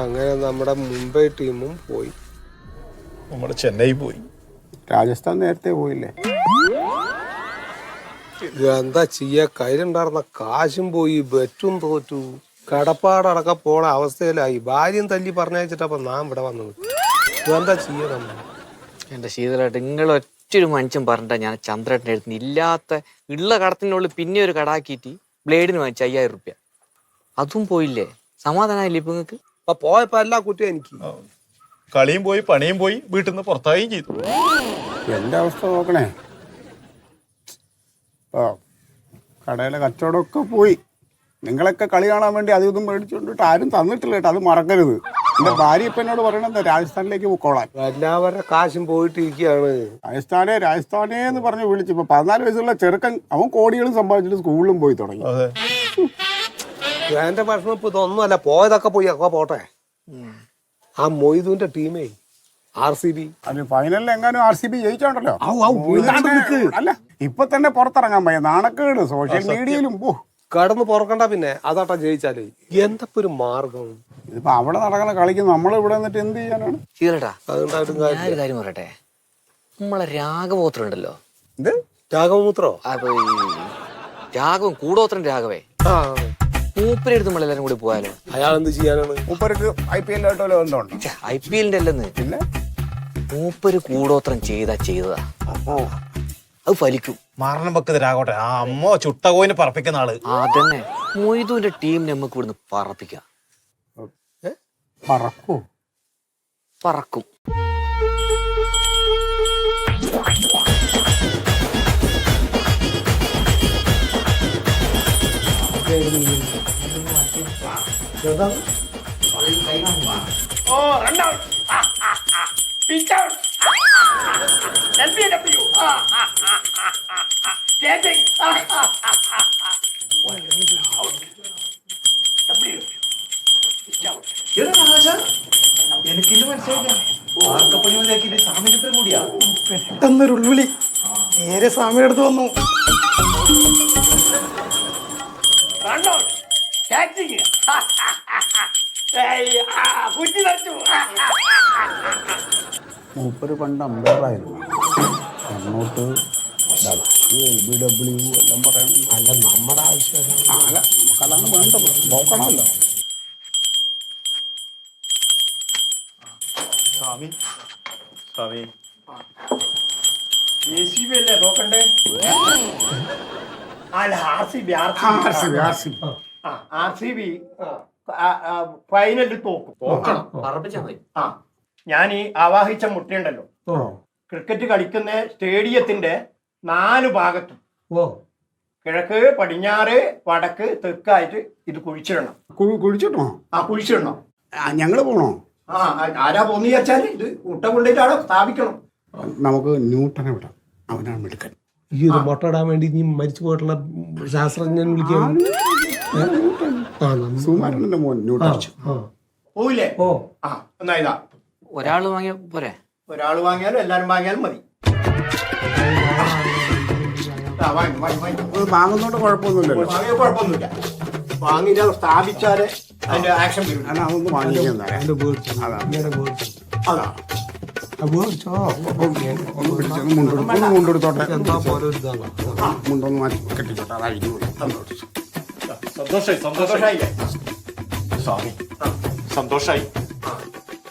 അങ്ങനെ നമ്മുടെ മുംബൈ ടീമും പോയി. നമ്മുടെ ചെന്നൈ പോയി. രാജസ്ഥാൻ നേരത്തെ പോയില്ലേ? എന്താ ചെയ്യ? കയ്യിലുണ്ടായിരുന്ന കാശും പോയി ബെറ്റും തോറ്റു. കടപ്പാടടക്കം പോണ അവസ്ഥയിലായി. ഭാര്യയും തല്ലി പറഞ്ഞയച്ചിട്ടപ്പോ നാം ഇവിടെ വന്നു എന്താ ചെയ്യ നമ്മൾ എന്റെ ശീതലായിട്ട് നിങ്ങൾ ഒറ്റൊരു മനുഷ്യൻ പറഞ്ഞിട്ടാ ഞാൻ ചന്ദ്രേട്ടന്റെ അടുത്ത് ഇല്ലാത്ത ഉള്ള കടത്തിനുള്ളിൽ പിന്നെ ഒരു കടാക്കിയിട്ട് ബ്ലേഡിന് വാങ്ങിച്ച അയ്യായിരം റുപ്യ. അതും പോയില്ലേ? സമാധാനമായില്ലേ ഇപ്പൊ നിങ്ങക്ക് അപ്പൊ പോയപ്പോ എല്ലാ കുറ്റം എനിക്ക്. കളിയും പോയി പണിയും പോയി വീട്ടിൽ നിന്ന് പുറത്താവുകയും ചെയ്തു. എന്റെ അവസ്ഥ നോക്കണേ? ഓ കടയിലെ കച്ചവടമൊക്കെ പോയി. നിങ്ങളൊക്കെ കളി കാണാൻ വേണ്ടി അതും ഇതും മേടിച്ചുകൊണ്ടിട്ട് ആരും തന്നിട്ടില്ല കേട്ടോ അത് മറക്കരുത്. എന്റെ ഭാര്യ ഇപ്പൊ എന്നോട് പറയണെന്താ രാജസ്ഥാനിലേക്ക് പൊക്കോളാൻ. എല്ലാവരുടെ കാശും പോയിട്ടിരിക്കുകയാണ്. രാജസ്ഥാനെ രാജസ്ഥാനേ എന്ന് പറഞ്ഞ് വിളിച്ചു ഇപ്പൊ പതിനാല് വയസ്സുള്ള ചെറുക്കൻ അവൻ കോടികളും സമ്പാദിച്ചിട്ട് സ്കൂളിലും പോയി തുടങ്ങി. അതെ. എന്റെ ഭക്ഷണം ഇപ്പൊ ഇതൊന്നുമല്ല പോയതൊക്കെ പോയി. ഒക്കെ പോട്ടെ. ആ മൊയ്തുവിന്റെ ടീമേ ആർ സി ബി. അത് ഫൈനലിൽ എങ്ങാനും ആർ സി ബി ജയിച്ചോണ്ടല്ലോ. ഔ, ഔ, വീഴാണ്ട് നിക്ക്. അല്ല ഇപ്പൊ തന്നെ പുറത്തിറങ്ങാൻ പയ്യ നാണക്കേട്. സോഷ്യൽ മീഡിയയിലും പോ. കടന്ന് പുറക്കണ്ട പിന്നെ. അതാട്ടാ ജയിച്ചാലേ. എന്തപ്പോ ഒരു മാർഗം. ഇതിപ്പോ അവിടെ നടക്കുന്ന കളിക്ക് നമ്മൾ ഇവിടെ നിന്നിട്ട് എന്ത് ചെയ്യാനാണ്? കാര്യം പറയട്ടെ. നമ്മളെ രാഘവോത്രം ഉണ്ടല്ലോ ഇത് രാഘവമൂത്രോ അപ്പൊ ഈ രാഘവൻ കൂടോത്രം രാഘവേ. ആ. മൂപ്പരെടുത്ത് നമ്മൾ എല്ലാരും കൂടി പോയാലോ അയാൾ എന്ത് ചെയ്യാനാണ്? മൂപ്പർക്ക് ഐ പി എല്ലോ ബന്ധമുണ്ടോ? ഐ പി എല്ലിന്റെ അല്ലെന്ന്. പിന്നെ? മൂപ്പര് കൂടോത്രം ചെയ്താ ചെയ്തതാ. അപ്പോ? അത് ഫലിക്കും. മരണം വെക്കതിരാകോട്ടെ രാഘോട്ടെ ആ അമ്മ ചുട്ട കോയിന് പറപ്പിക്കുന്ന ആൾ. ആ അതന്നെ. മൊയ്തുവിന്റെ ടീം നമുക്ക് ഇവിടുന്ന് പറപ്പിക്കാം. പറക്കൂ. പറക്കും. പെട്ടെന്നൊരു ഉൾവിളി നേരെ സ്വാമിയുടെ അടുത്ത് വന്നു. മൂപ്പര് പണ്ട് അമ്പയറായിരുന്നു അങ്ങോട്ട് ബി ഡബ്ല്യു എല്ലാം പറയണം അല്ല നമ്മുടെ ആവശ്യം അല്ല നമുക്കതാണ് വേണ്ടത് നോക്കണമല്ലോ. Swami. Swami. A C B അല്ലേ? നോക്കണ്ടേ. അല്ല R C B R R C B R C B. R C B ഫൈനലിൽ തോക്കും. തോക്കണം. പറപ്പിച്ചാ മതി ആ. ഞാൻ ഈ ആവാഹിച്ച മുട്ടയുണ്ടല്ലോ. ക്രിക്കറ്റ് കളിക്കുന്ന സ്റ്റേഡിയത്തിന്റെ നാല് ഭാഗത്തും കിഴക്ക് പടിഞ്ഞാറ് വടക്ക് തെക്കായിട്ട് ഇത് കുഴിച്ചിടണം. കുഴിച്ചിടണോ കുഴിച്ചിട്ടോ? ആ കുഴിച്ചിടണം. ഞങ്ങൾ പോണോ? ആ ആരാ പോന്ന് വിചാരിച്ചാൽ ഇത് മുട്ട കൊണ്ടിട്ടാണോ സ്ഥാപിക്കണം. നമുക്ക് ന്യൂട്ടനെ വിടാം. അവനാണ് മെടുക്കൻ. ഈ ഒരു മുട്ട ഇടാൻ വേണ്ടി നീ മരിച്ചു പോയിട്ടുള്ള ശാസ്ത്രജ്ഞൻ വിളിക്കാൻ സുമാരന്റെ മോൻ ന്യൂട്ടൻ. പോയില്ലേ? ഓ. ആ എന്നാ ഇതാ. ഒരാൾ വാങ്ങിയ പോരെ? ഒരാൾ വാങ്ങിയാലും എല്ലാരും വാങ്ങിയാലും മതി. ആ, വാങ്ങി, വാങ്ങി, വാങ്ങി. ഇത് വാങ്ങുന്നോണ്ട് കുഴപ്പമൊന്നുമില്ലല്ലോ. വാങ്ങിയ കുഴപ്പമൊന്നുമില്ല. വാങ്ങിയില്ല സ്ഥാപിച്ചാൽ അതിന്റെ ആക്ഷൻ വരും. അല്ല അതൊന്ന് വാങ്ങിക്കാൻ തരാം എന്റെ മേടിച്ചു അതാ. ഇങ്ങനെ മേടിച്ചു അതാ. ആ, മേടിച്ചോ ഒന്ന് പിടിച്ചൊന്ന് മുണ്ടെടുക്കും ഒന്ന് മുണ്ടെടുത്തോട്ടെ എന്താ പോലെ ഒരു ഇതാണ്? മുണ്ടൊന്ന് മാറ്റി കെട്ടിച്ചോട്ടെ അതായിരിക്കും. സന്തോഷം സന്തോഷായി. സന്തോഷായി. സന്തോഷായില്ലേ സ്വാമി സന്തോഷായി.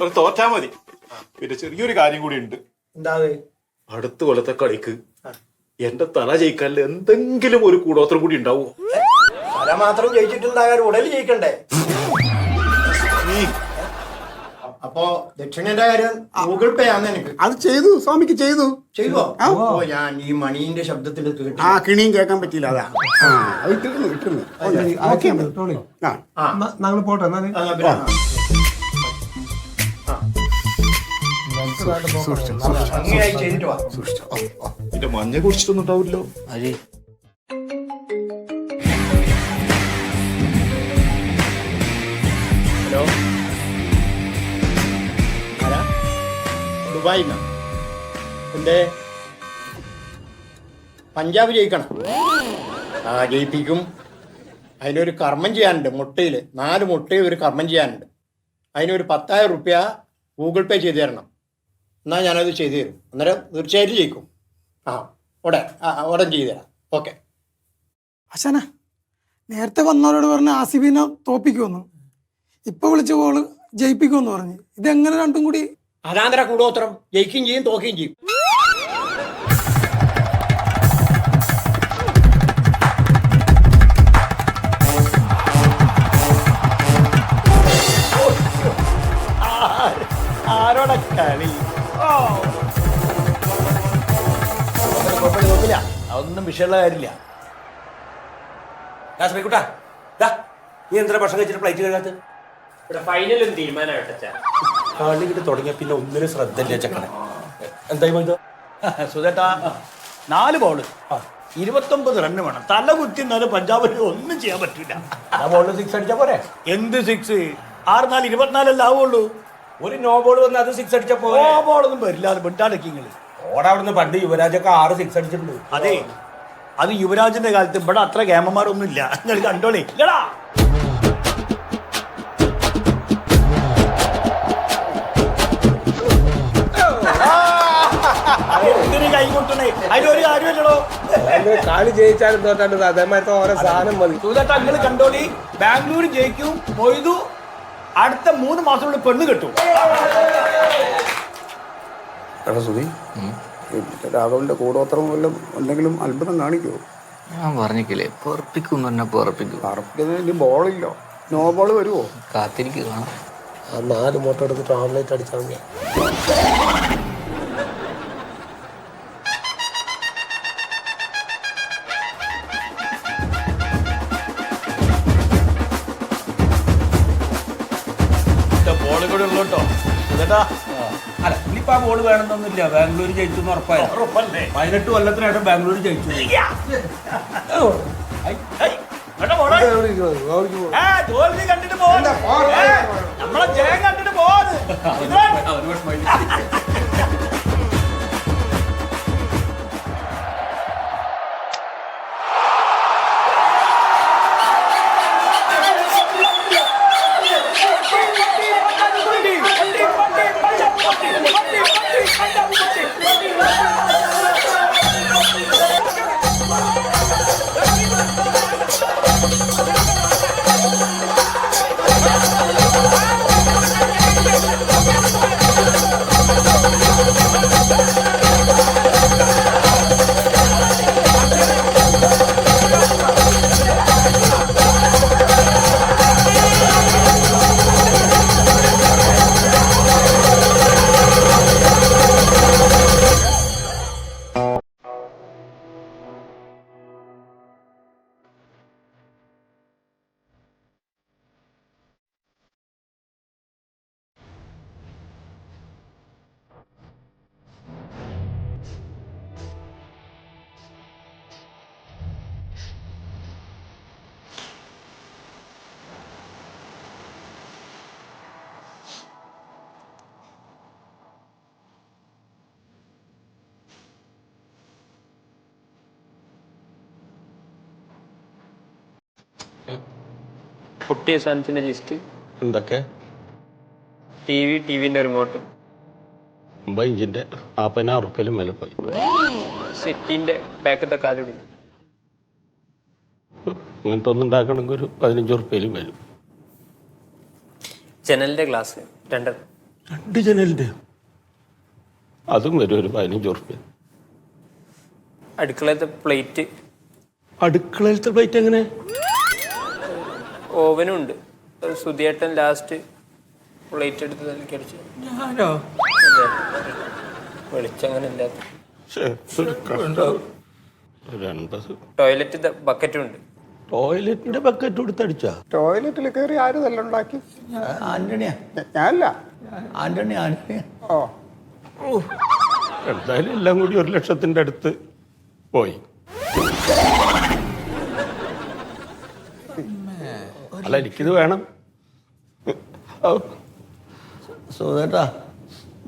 ഒരു തോറ്റാ മതി. പിന്നെ ചെറിയൊരു കാര്യം കൂടി ഉണ്ട്. എന്താ അടുത്ത കൊല്ലത്തെ കളിക്ക് എന്റെ തല ജയിക്കാനിൽ എന്തെങ്കിലും ഒരു കൂടോത്രം കൂടി ഉണ്ടാവോ? തല മാത്രം ജയിച്ചിട്ടുണ്ടാകാൻ ഉടൽ ജയിക്കണ്ടേ? അപ്പോ ദക്ഷിണന്റെ കാര്യം ഗൂഗിൾ പേ ആണ് എനിക്ക്. അത് ചെയ്തു സ്വാമിക്ക് ചെയ്തു. ചെയ്തോ? ഓ ഞാൻ ഈ മണീന്റെ ശബ്ദത്തിൽ കേട്ടു. ആ കിണിയും കേൾക്കാൻ പറ്റിയില്ല അതാ. ആ ആ ആ. ഞങ്ങൾ പോട്ടെ എന്നാൽ. ആ, ആ. ഭംഗിയായി എന്റെ മഞ്ഞ കുടിച്ചിട്ടൊന്നും ഉണ്ടാവില്ലോ അരി. ഹലോ. ആരാ? ദുബായിൽ എന്തേ? പഞ്ചാബ് ജയിക്കണം. ആ ജയിപ്പിക്കും. അതിനൊരു കർമ്മം ചെയ്യാനുണ്ട് മുട്ടയിൽ നാല് മുട്ടയിൽ ഒരു കർമ്മം ചെയ്യാനുണ്ട്. അതിനൊരു പത്തായിരം റുപ്യ ഗൂഗിൾ പേ ചെയ്തു തരണം. എന്നാൽ ഞാനത് ചെയ്തു തരും. അന്നേരം തീർച്ചയായിട്ടും ജയിക്കും. ആ ഉടൻ ഉടൻ ചെയ്തു തരാം. ഓക്കെ. അശന നേരത്തെ വന്നവരോട് പറഞ്ഞ ആസിബിനെ തോപ്പിക്കുമെന്ന്. ഇപ്പൊ വിളിച്ച കോൾ ജയിപ്പിക്കുമെന്ന് പറഞ്ഞു. ഇതെങ്ങനെ രണ്ടും കൂടി? അതാന്തര കൂടോത്രം. ജയിക്കുകയും ചെയ്യും തോക്കുകയും ചെയ്യും. ആരോടെ കളി? അതൊന്നും വിഷയമുള്ള കാര്യമില്ല. ശ്രീകുട്ടാ ദാ, നീ എന്തിനാ ഭക്ഷണം കഴിച്ചിട്ട് പ്ലേറ്റ് കഴുകാത്ത ഇവിടെ ഫൈനലും കളി കിട്ടി തുടങ്ങിയ പിന്നെ ഒന്നിനും ശ്രദ്ധ ഇല്ല ചെക്കനെ. എന്തായി സുധേട്ടാ നാല് ബോൾ ഇരുപത്തൊമ്പത് റണ്ണ് വേണം. തല കുത്തി എന്നാലും പഞ്ചാബിന് ഒന്നും ചെയ്യാൻ പറ്റില്ല ആ ബോളിൽ സിക്സ് അടിച്ചാ പോരെ? എന്ത് സിക്സ് ആറ് നാല് ഇരുപത്തിനാലല്ലേ ആവുള്ളൂ. ഒരു നോ ബോൾ വന്ന് അത് സിക്സ് അടിച്ചാ ഓ പോരെ ബോളൊന്നും വരില്ല അത് വിട്ടാടക്കിങ്ങൾ ഓടാ അവിടുന്ന് പണ്ട് യുവരാജൊക്കെ ആറ് സിക്സ് അടിച്ചിട്ടുണ്ട്. അതെ. അത് യുവരാജിന്റെ കാലത്ത് ഇവിടെ അത്ര ഗേമന്മാരൊന്നും ഇല്ല നിങ്ങൾ കണ്ടോളേ. ഇല്ലടാ. എന്തിനു കൈ കൊട്ടണേ അതിലൊരു കാര്യമല്ലടോ. അങ്ങനെ കളി ജയിച്ചാലും തോറ്റാണ്ട് അതേമാതിരത്തെ ഓരോ സാധനം മതി. സുധേട്ടാ നിങ്ങൾ കണ്ടോളി. ബാംഗ്ലൂർ ജയിക്കും മൊയ്തു അടുത്ത മൂന്ന് മാസത്തിനുള്ളിൽ പെണ്ണ് കിട്ടും. സുധി. രാഘവന്റെ കൂടോത്രം വല്ലതും എന്തെങ്കിലും അത്ഭുതം കാണിക്കുമോ ഞാൻ പറഞ്ഞില്ലേ പൊറപ്പിക്കും എന്ന് പറഞ്ഞാൽ പൊറപ്പിക്കും. പറപ്പിക്കുന്നതിന് ഇനി ബോളില്ലോ. നോ ബോൾ വരുമോ കാത്തിരിക്കുക കാണാം ആ നാല് മുട്ട എടുത്തിട്ട് ഓംലേറ്റ് അടിച്ചാൽ മതി. ആ ബോൾ വേണമെന്നൊന്നുമില്ല. ബാംഗ്ലൂർ ജയിച്ചു എന്ന് ഉറപ്പായി പതിനെട്ട് കൊല്ലത്തിനായിട്ട് ബാംഗ്ലൂർ ജയിച്ചു. പൊട്ടിയ സാധനത്തിന്റെ ലിസ്റ്റ് എന്തൊക്കെ? ടി വി ടി വിന്റെ റിമോട്ട് ഒമ്പത് ഇഞ്ചിന്റെ നാൽപ്പതിനായിരം ഉറുപ്പ്യയിലും വില പോയി. സെറ്റിന്റെ ബാക്കത്തെ കാലുടി ഇങ്ങനത്തെ ഒന്നും ഉണ്ടാക്കണമെങ്കിൽ ഒരു പതിനഞ്ച് വരും ജനലിന്റെ ഗ്ലാസ് രണ്ടെണ്ണം രണ്ട് ജനലിന്റെ? അതും വരും ഒരു പതിനഞ്ച് ഉറുപ്പ്യ അടുക്കളത്തെ പ്ലേറ്റ് അടുക്കളയിലത്തെ പ്ലേറ്റ് എങ്ങനെ? ഓവനും ഉണ്ട് സുധിയേട്ടൻ ലാസ്റ്റ് പ്ലേറ്റ് എടുത്ത് തലക്കി അടിച്ചു ഞാനോ? വെളിച്ചങ്ങനെ ഇല്ലാത്ത ടോയ്ലറ്റ് ബക്കറ്റും ഉണ്ട്. ടോയ്ലറ്റിന്റെ ബക്കറ്റ് കൊടുത്തടിച്ചാ ടോയ്ലറ്റിൽ കയറി ആര് തന്നെ ഉണ്ടാക്കി ആന്റണിയാ. ഞാനല്ല. ആന്റണി ആന്റണിയാ. ഓ. എന്തായാലും എല്ലാം കൂടി ഒരു ലക്ഷത്തിന്റെ അടുത്ത് പോയി. അല്ല എനിക്കിത് വേണം. സുഖേട്ടാ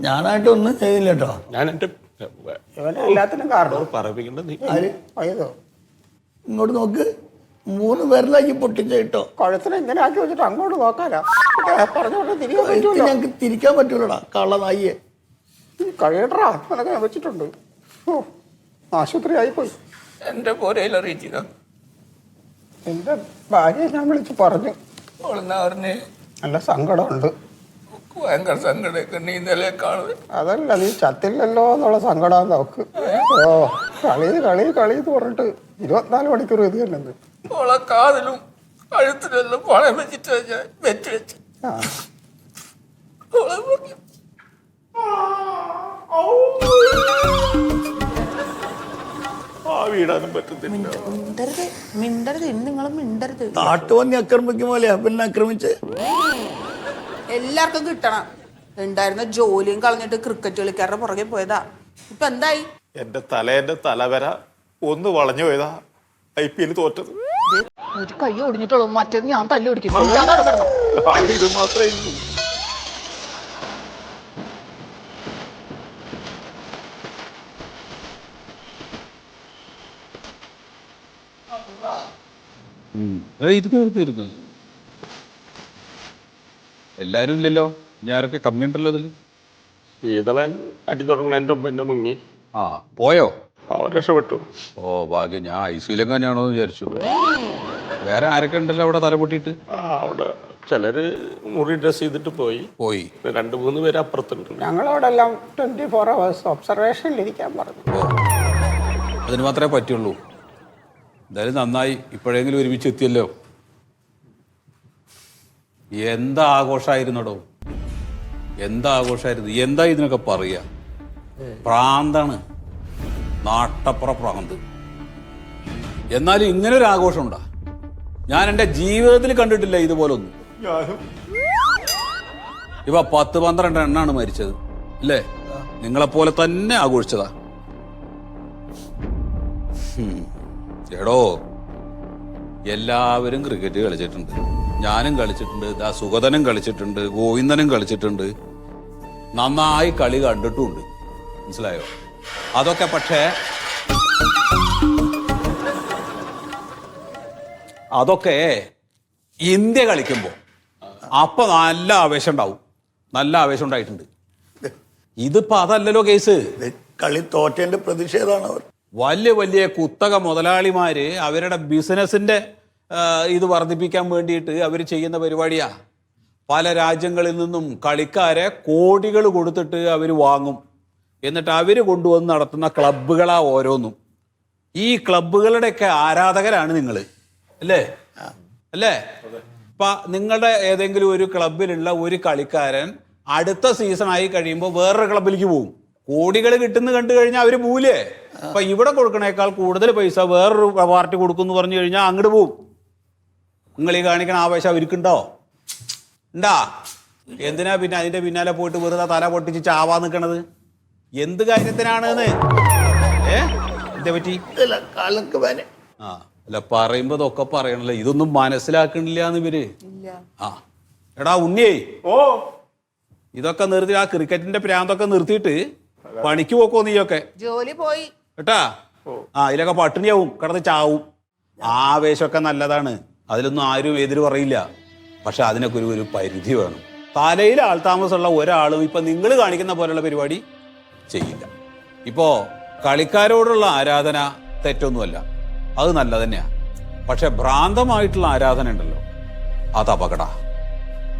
ഞാനായിട്ട് ഒന്നും ചെയ്തില്ല കേട്ടോ ഞാൻ എന്റെ ഇവനെ എല്ലാത്തിനും കാരണം. നീ പയ്യതോ ഇങ്ങോട്ട് നോക്ക്. മൂന്ന് പേരിലാക്കി പൊട്ടിച്ച കിട്ടോ കഴുത്തിന് എങ്ങനെ ആക്കി വെച്ചിട്ട് അങ്ങോട്ട് നോക്കാനാ. പറഞ്ഞോണ്ട് തിരികെ ഞങ്ങൾക്ക് തിരിക്കാൻ പറ്റൂലടാ കള്ളനായിയെ. കഴിയട്ടാ അതൊക്കെ ഞാൻ വെച്ചിട്ടുണ്ട്. ഓ ആശുപത്രി ആയിപ്പോയി എന്റെ പോരയിൽ അറിയിച്ചില്ല. എന്റെ ഭാര്യ ഞാൻ വിളിച്ച് പറഞ്ഞു. അവളെന്നാ പറഞ്ഞ്? നല്ല സങ്കടമുണ്ട്. ഭയങ്കര സങ്കടമൊക്കെ നീ ഇന്നലെ കാണുന്നത്? അതല്ല നീ ചത്തില്ലല്ലോ എന്നുള്ള സങ്കടം നോക്ക് ഓ കളി കളി കളി എന്ന് പറഞ്ഞിട്ട് ഇരുപത്തിനാല് മണിക്കൂർ ഇത് തന്നെ അവളെ കാതിലും കഴുത്തിലെല്ലാം പണം വെച്ചിട്ട് ഞാൻ വെച്ച് വെച്ച്. ആ. അവളെ പറഞ്ഞു. ആ വീടാനും പറ്റത്തില്ല. മിണ്ടരുത് മിണ്ടരുത്. ഇന്ന് നിങ്ങൾ മിണ്ടരുത്. നാട്ടുപന്നി ആക്രമിക്കും പോലെ പിന്നെ ആക്രമിച്ച് എല്ലാവർക്കും കിട്ടണം. ഉണ്ടായിരുന്ന ജോലിയും കളഞ്ഞിട്ട് ക്രിക്കറ്റ് കളിക്കാരുടെ പുറകെ പോയതാ. ഇപ്പൊ എന്തായി? എന്റെ തലേന്റെ തലവര ഒന്ന് വളഞ്ഞു പോയതാ. ഐ പി എൽ തോറ്റത്. ഒരു കൈ ഒടിഞ്ഞിട്ടുള്ളൂ. മറ്റേത് ഞാൻ തല്ലി ഒടിക്കും ഇത് മാത്രമേ ഇരുന്ന് ഇരുന്ന് ഇരുന്ന് എല്ലാരും ഇല്ലല്ലോ. ഞാനൊക്കെ കമ്മിയുണ്ടല്ലോ അതിൽ ഈതളൻ അടി തുടങ്ങുന്നതിന്റെ മുമ്പ് മുങ്ങി. ആ പോയോ? അവൻ രക്ഷപ്പെട്ടു. ഓ ഭാഗ്യം. ഞാൻ ഐ സിയിലെങ്ങാനാണോ എന്ന് വിചാരിച്ചു. വേറെ ആരൊക്കെ ഉണ്ടല്ലോ അവിടെ തലപൊട്ടിട്ട് ആ അവിടെ ചിലര് മുറി ഡ്രസ് ചെയ്തിട്ട് പോയി. പോയി. പിന്നെ രണ്ട് മൂന്ന് പേര് അപ്പുറത്തുണ്ട്. ഞങ്ങളോടെല്ലാം ട്വന്റി ഫോർ അവേഴ്സ് ഒബ്സർവേഷനിൽ ഇരിക്കാൻ പറഞ്ഞു. അതിന് മാത്രമേ പറ്റുള്ളൂ. എന്തായാലും നന്നായി ഇപ്പോഴെങ്കിലും ഒരുമിച്ച് എത്തിയല്ലോ. എന്താ ആഘോഷമായിരുന്നടോ എന്താ ആഘോഷമായിരുന്നു എന്താ ഇതിനൊക്കെ പറയുക? പ്രാന്താണ്. നാട്ടപ്പുറ പ്രാന്ത്. എന്നാലും ഇങ്ങനെ ഒരു ആഘോഷം ഉണ്ടാ ഞാൻ എന്റെ ജീവിതത്തിൽ കണ്ടിട്ടില്ല ഇതുപോലൊന്നും. ഇവ പത്ത് പന്ത്രണ്ട് എണ്ണാണ് മരിച്ചത്. അല്ലേ? നിങ്ങളെപ്പോലെ തന്നെ ആഘോഷിച്ചതാ. എടോ എല്ലാവരും ക്രിക്കറ്റ് കളിച്ചിട്ടുണ്ട്. ഞാനും കളിച്ചിട്ടുണ്ട് ദാ സുഗതനും കളിച്ചിട്ടുണ്ട് ഗോവിന്ദനും കളിച്ചിട്ടുണ്ട്. നന്നായി കളി കണ്ടിട്ടുണ്ട്. മനസ്സിലായോ? അതൊക്കെ പക്ഷേ അതൊക്കെ ഇന്ത്യ കളിക്കുമ്പോൾ അപ്പൊ നല്ല ആവേശം ഉണ്ടാവും നല്ല ആവേശം ഉണ്ടായിട്ടുണ്ട് ഇതിപ്പോ അതല്ലല്ലോ കേസ് കളി തോറ്റേന്റെ പ്രതിഷേധമാണ് അവർ. വലിയ വലിയ കുത്തക മുതലാളിമാർ അവരുടെ ബിസിനസിന്റെ ഇത് വർദ്ധിപ്പിക്കാൻ വേണ്ടിയിട്ട് അവർ ചെയ്യുന്ന പരിപാടിയാ. പല രാജ്യങ്ങളിൽ നിന്നും കളിക്കാരെ കോടികൾ കൊടുത്തിട്ട് അവർ വാങ്ങും. എന്നിട്ട് അവർ കൊണ്ടുവന്ന് നടത്തുന്ന ക്ലബ്ബുകളാ ഓരോന്നും. ഈ ക്ലബ്ബുകളുടെയൊക്കെ ആരാധകരാണ് നിങ്ങൾ അല്ലേ? അല്ലേ? ഇപ്പൊ നിങ്ങളുടെ ഏതെങ്കിലും ഒരു ക്ലബിലുള്ള ഒരു കളിക്കാരൻ അടുത്ത സീസൺ ആയി കഴിയുമ്പോൾ വേറൊരു ക്ലബിലേക്ക് പോകും കോടികൾ കിട്ടുന്ന കണ്ടു കഴിഞ്ഞാൽ അവർ പോവില്ലേ അപ്പൊ ഇവിടെ കൊടുക്കണേക്കാൾ കൂടുതൽ പൈസ വേറൊരു പാർട്ടി കൊടുക്കുന്നു പറഞ്ഞു കഴിഞ്ഞാൽ അങ്ങോട്ട് പോവും. നിങ്ങൾ ഈ കാണിക്കണ ആവേശം അവർക്കുണ്ടോ? ഉണ്ടാ എന്തിനാ പിന്നെ അതിന്റെ പിന്നാലെ പോയിട്ട് വെറുതെ തല പൊട്ടിച്ച് ചാവാ നിൽക്കണത് എന്ത് കാര്യത്തിനാണ് ഏ? എന്താ പറ്റി? ആ അല്ല പറയുമ്പോ ഇതൊക്കെ പറയണല്ലോ? ഇതൊന്നും മനസ്സിലാക്കണില്ല എന്ന് ഇവർ ആ. എടാ ഉണ്ണിയേ. ഓ. ഇതൊക്കെ നിർത്തി ആ ക്രിക്കറ്റിന്റെ പ്രാന്തൊക്കെ നിർത്തിയിട്ട് പണിക്ക് പോക്കോ നീയൊക്കെ? ജോലി പോയി. കേട്ടാ? ആ ഇതിലൊക്കെ പട്ടിണിയാവും കിടന്ന് ചാവും. ആവേശമൊക്കെ നല്ലതാണ്. അതിലൊന്നും ആരും എതിര് പറയില്ല. പക്ഷെ അതിനൊക്കെ ഒരു ഒരു പരിധി വേണം. തലയിൽ ആൾ താമസമുള്ള ഒരാളും ഇപ്പൊ നിങ്ങൾ കാണിക്കുന്ന പോലെയുള്ള പരിപാടി ചെയ്യില്ല. ഇപ്പോ കളിക്കാരോടുള്ള ആരാധന തെറ്റൊന്നുമല്ല. അത് നല്ല തന്നെയാ. പക്ഷെ ഭ്രാന്തമായിട്ടുള്ള ആരാധന ഉണ്ടല്ലോ. അത് അപകട.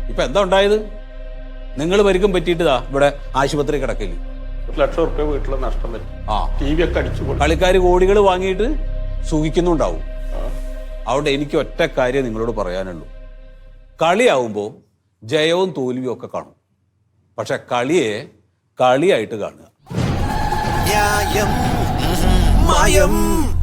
ഇപ്പൊ എന്താ ഉണ്ടായത്? നിങ്ങൾ പരിക്കും പറ്റിയിട്ടതാ ഇവിടെ ആശുപത്രി കിടക്കില്ല ലക്ഷം റുപ്യ വീട്ടിൽ നഷ്ടം വരും. ആ. ടി വി ഒക്കെ അടിച്ചു കളിക്കാർ കോടികൾ വാങ്ങിയിട്ട് സുഖിക്കുന്നുണ്ടാവും. അതുകൊണ്ട് എനിക്ക് ഒറ്റ കാര്യം നിങ്ങളോട് പറയാനുള്ളൂ. കളിയാവുമ്പോൾ ജയവും തോൽവിയും ഒക്കെ കാണും. പക്ഷെ കളിയെ കളിയായിട്ട് കാണുക. ന്യായം മായം.